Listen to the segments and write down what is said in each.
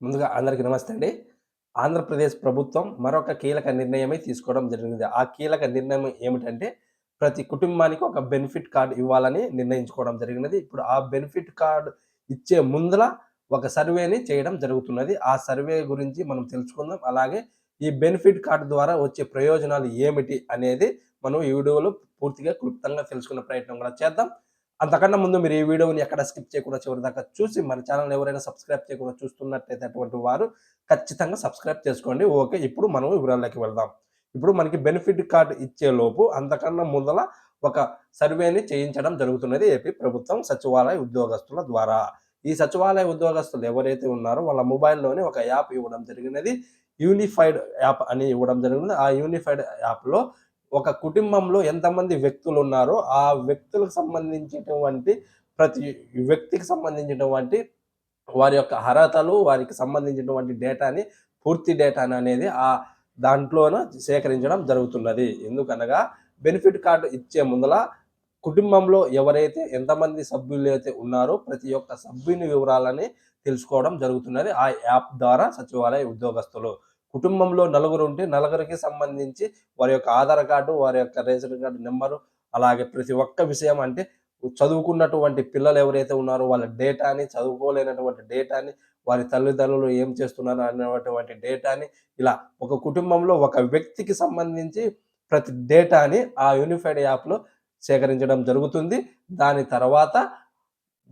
ముందుగా అందరికీ నమస్తే అండి. ఆంధ్రప్రదేశ్ ప్రభుత్వం మరొక కీలక నిర్ణయమే తీసుకోవడం జరిగింది. ఆ కీలక నిర్ణయం ఏమిటంటే ప్రతి కుటుంబానికి ఒక బెనిఫిట్ కార్డు ఇవ్వాలని నిర్ణయించుకోవడం జరిగినది. ఇప్పుడు ఆ బెనిఫిట్ కార్డు ఇచ్చే ముందర ఒక సర్వేని చేయడం జరుగుతున్నది. ఆ సర్వే గురించి మనం తెలుసుకుందాం. అలాగే ఈ బెనిఫిట్ కార్డు ద్వారా వచ్చే ప్రయోజనాలు ఏమిటి అనేది మనం ఈ వీడియోలో పూర్తిగా క్లుప్తంగా తెలుసుకునే ప్రయత్నం కూడా చేద్దాం. అంతకన్నా ముందు మీరు ఈ వీడియోని ఎక్కడ స్కిప్ చేయకుండా చివరి దాకా చూసి మన ఛానల్ ఎవరైనా సబ్స్క్రైబ్ చేయకుండా చూస్తున్నట్టయితే అటువంటి వారు ఖచ్చితంగా సబ్స్క్రైబ్ చేసుకోండి. ఓకే ఇప్పుడు మనం వివరాల్లోకి వెళ్దాం. ఇప్పుడు మనకి బెనిఫిట్ కార్డు ఇచ్చే లోపు అంతకన్నా ముందల ఒక సర్వేని చేయించడం జరుగుతున్నది ఏపీ ప్రభుత్వం సచివాలయ ఉద్యోగస్తుల ద్వారా. ఈ సచివాలయ ఉద్యోగస్తులు ఎవరైతే ఉన్నారో వాళ్ళ మొబైల్లోనే ఒక యాప్ ఇవ్వడం జరిగినది. యూనిఫైడ్ యాప్ అని ఇవ్వడం జరిగింది ఆ యూనిఫైడ్ యాప్లో ఒక కుటుంబంలో ఎంతమంది వ్యక్తులు ఉన్నారో ఆ వ్యక్తులకు సంబంధించినటువంటి ప్రతి వ్యక్తికి సంబంధించినటువంటి వారి యొక్క అర్హతలు వారికి సంబంధించినటువంటి డేటాని పూర్తి డేటాని అనేది ఆ దాంట్లోన సేకరించడం జరుగుతున్నది. ఎందుకనగా బెనిఫిట్ కార్డు ఇచ్చే ముందల కుటుంబంలో ఎవరైతే ఎంతమంది సభ్యులు అయితే ఉన్నారో ప్రతి ఒక్క సభ్యుని వివరాలని తెలుసుకోవడం జరుగుతున్నది. ఆ యాప్ ద్వారా సచివాలయ ఉద్యోగస్తులు కుటుంబంలో నలుగురు ఉంటే నలుగురికి సంబంధించి వారి యొక్క ఆధార్ కార్డు వారి యొక్క రేషన్ కార్డు నెంబరు అలాగే ప్రతి ఒక్క విషయం అంటే చదువుకున్నటువంటి పిల్లలు ఎవరైతే ఉన్నారో వాళ్ళ డేటాని చదువుకోలేనటువంటి డేటాని వారి తల్లిదండ్రులు ఏం చేస్తున్నారు అనేటువంటి డేటాని ఇలా ఒక కుటుంబంలో ఒక వ్యక్తికి సంబంధించి ప్రతి డేటాని ఆ యూనిఫైడ్ యాప్లో సేకరించడం జరుగుతుంది. దాని తర్వాత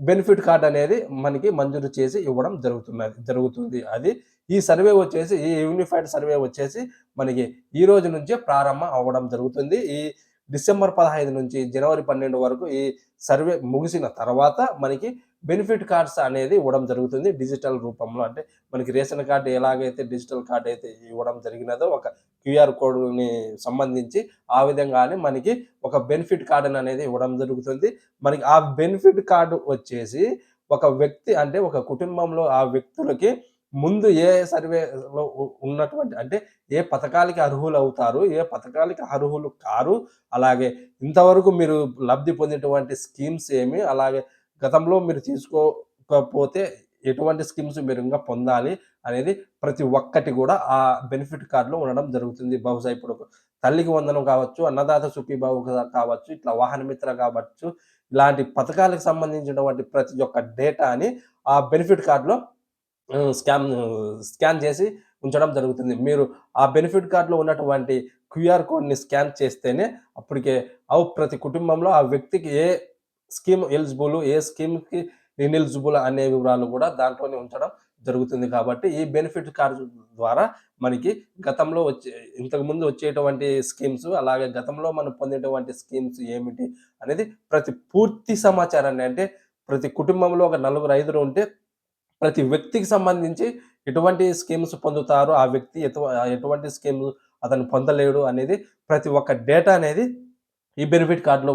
బెనిఫిట్ కార్డ్ అనేది మనకి మంజూరు చేసి ఇవ్వడం జరుగుతున్నది జరుగుతుంది. అది ఈ సర్వే వచ్చేసి ఈ యూనిఫైడ్ సర్వే వచ్చేసి మనకి ఈ రోజు నుంచే ప్రారంభం అవ్వడం జరుగుతుంది. ఈ డిసెంబర్ పదహైదు నుంచి జనవరి పన్నెండు వరకు ఈ సర్వే ముగిసిన తర్వాత మనకి బెనిఫిట్ కార్డ్స్ అనేది ఇవ్వడం జరుగుతుంది. డిజిటల్ రూపంలో అంటే మనకి రేషన్ కార్డు ఎలాగైతే డిజిటల్ కార్డు అయితే ఇవ్వడం జరిగినదో ఒక క్యూఆర్ కోడ్ని సంబంధించి ఆ విధంగానే మనకి ఒక బెనిఫిట్ కార్డు అనేది ఇవ్వడం జరుగుతుంది. మనకి ఆ బెనిఫిట్ కార్డు వచ్చేసి ఒక వ్యక్తి అంటే ఒక కుటుంబంలో ఆ వ్యక్తులకి ముందు ఏ సర్వేలో ఉన్నటువంటి అంటే ఏ పథకాలకి అర్హులు అవుతారు ఏ పథకాలకి అర్హులు కారు అలాగే ఇంతవరకు మీరు లబ్ధి పొందినటువంటి స్కీమ్స్ ఏమి అలాగే గతంలో మీరు తీసుకోకపోతే ఎటువంటి స్కీమ్స్ మీరు ఇంకా పొందాలి అనేది ప్రతి ఒక్కటి కూడా ఆ బెనిఫిట్ కార్డులో ఉండడం జరుగుతుంది. బహుశా ఇప్పుడు తల్లికి వందనం కావచ్చు అన్నదాత సుఖీబాబు కావచ్చు ఇట్లా వాహన మిత్ర కావచ్చు ఇలాంటి పథకాలకు సంబంధించినటువంటి ప్రతి ఒక్క డేటాని ఆ బెనిఫిట్ కార్డులో స్కాన్ స్కాన్ చేసి ఉంచడం జరుగుతుంది. మీరు ఆ బెనిఫిట్ కార్డులో ఉన్నటువంటి క్యూఆర్ కోడ్ని స్కాన్ చేస్తేనే అప్పటికే అవు ప్రతి కుటుంబంలో ఆ వ్యక్తికి ఏ స్కీమ్ ఎలిజిబుల్ ఏ స్కీమ్కి ఇన్ఎలిజిబుల్ అనే వివరాలు కూడా దాంట్లోనే ఉంచడం జరుగుతుంది కాబట్టి ఈ బెనిఫిట్ కార్డు ద్వారా మనకి గతంలో వచ్చే ఇంతకుముందు వచ్చేటువంటి స్కీమ్స్ అలాగే గతంలో మనం పొందేటువంటి స్కీమ్స్ ఏమిటి అనేది ప్రతి పూర్తి సమాచారాన్ని అంటే ప్రతి కుటుంబంలో ఒక నలుగురు ఐదురు ఉంటే ప్రతి వ్యక్తికి సంబంధించి ఎటువంటి స్కీమ్స్ పొందుతారు ఆ వ్యక్తి ఎటువంటి స్కీమ్స్ అతను పొందలేడు అనేది ప్రతి ఒక్క డేటా అనేది ఈ బెనిఫిట్ కార్డులో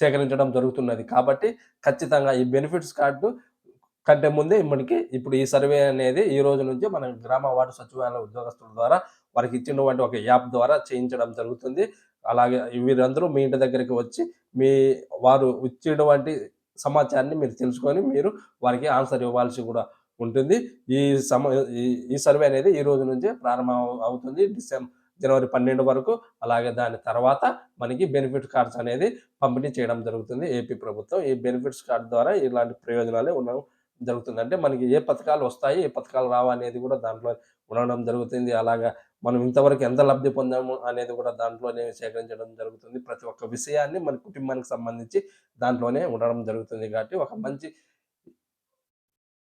సేకరించడం జరుగుతున్నది. కాబట్టి ఖచ్చితంగా ఈ బెనిఫిట్స్ కార్డు కంటే ముందే మనకి ఇప్పుడు ఈ సర్వే అనేది ఈ రోజు నుంచి మన గ్రామ వార్డు సచివాలయ ఉద్యోగస్తుల ద్వారా వారికి ఇచ్చినటువంటి ఒక యాప్ ద్వారా చేయించడం జరుగుతుంది. అలాగే వీరందరూ మీ ఇంటి దగ్గరికి వచ్చి మీ వారు ఇచ్చినటువంటి సమాచారాన్ని మీరు తెలుసుకొని మీరు వారికి ఆన్సర్ ఇవ్వాల్సి కూడా ఉంటుంది. ఈ సమ ఈ సర్వే అనేది ఈ రోజు నుంచే ప్రారంభం అవుతుంది. డిసెంబర్ జనవరి పన్నెండు వరకు అలాగే దాని తర్వాత మనకి బెనిఫిట్ కార్డ్స్ అనేది పంపిణీ చేయడం జరుగుతుంది. ఏపీ ప్రభుత్వం ఈ బెనిఫిట్స్ కార్డ్ ద్వారా ఇలాంటి ప్రయోజనాలే ఉన్న జరుగుతుంది. అంటే మనకి ఏ పథకాలు వస్తాయి ఏ పథకాలు రావనేది కూడా దాంట్లో ఉండడం జరుగుతుంది. అలాగా మనం ఇంతవరకు ఎంత లబ్ధి పొందాము అనేది కూడా దాంట్లోనే సేకరించడం జరుగుతుంది. ప్రతి ఒక్క విషయాన్ని మన కుటుంబానికి సంబంధించి దాంట్లోనే ఉండడం జరుగుతుంది. కాబట్టి ఒక మంచి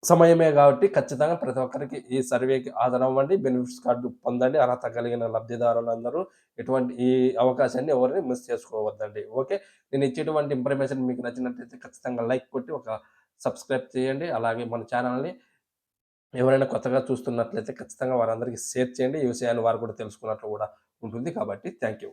సమయమే కాబట్టి ఖచ్చితంగా ప్రతి ఒక్కరికి ఈ సర్వేకి హాజరవ్వండి బెనిఫిట్స్ కార్డు పొందండి అర్హత కలిగిన లబ్ధిదారులందరూ ఎటువంటి ఈ అవకాశాన్ని ఎవరిని మిస్ చేసుకోవద్దండి. ఓకే? నేను ఇచ్చేటువంటి ఇన్ఫర్మేషన్ మీకు నచ్చినట్లయితే ఖచ్చితంగా లైక్ కొట్టి ఒక సబ్స్క్రైబ్ చేయండి. అలాగే మన ఛానల్ని ఎవరైనా కొత్తగా చూస్తున్నట్లయితే ఖచ్చితంగా వారందరికీ షేర్ చేయండి. ఈ విషయాన్ని వారు కూడా తెలుసుకున్నట్లు కూడా ఉంటుంది కాబట్టి థ్యాంక్ యూ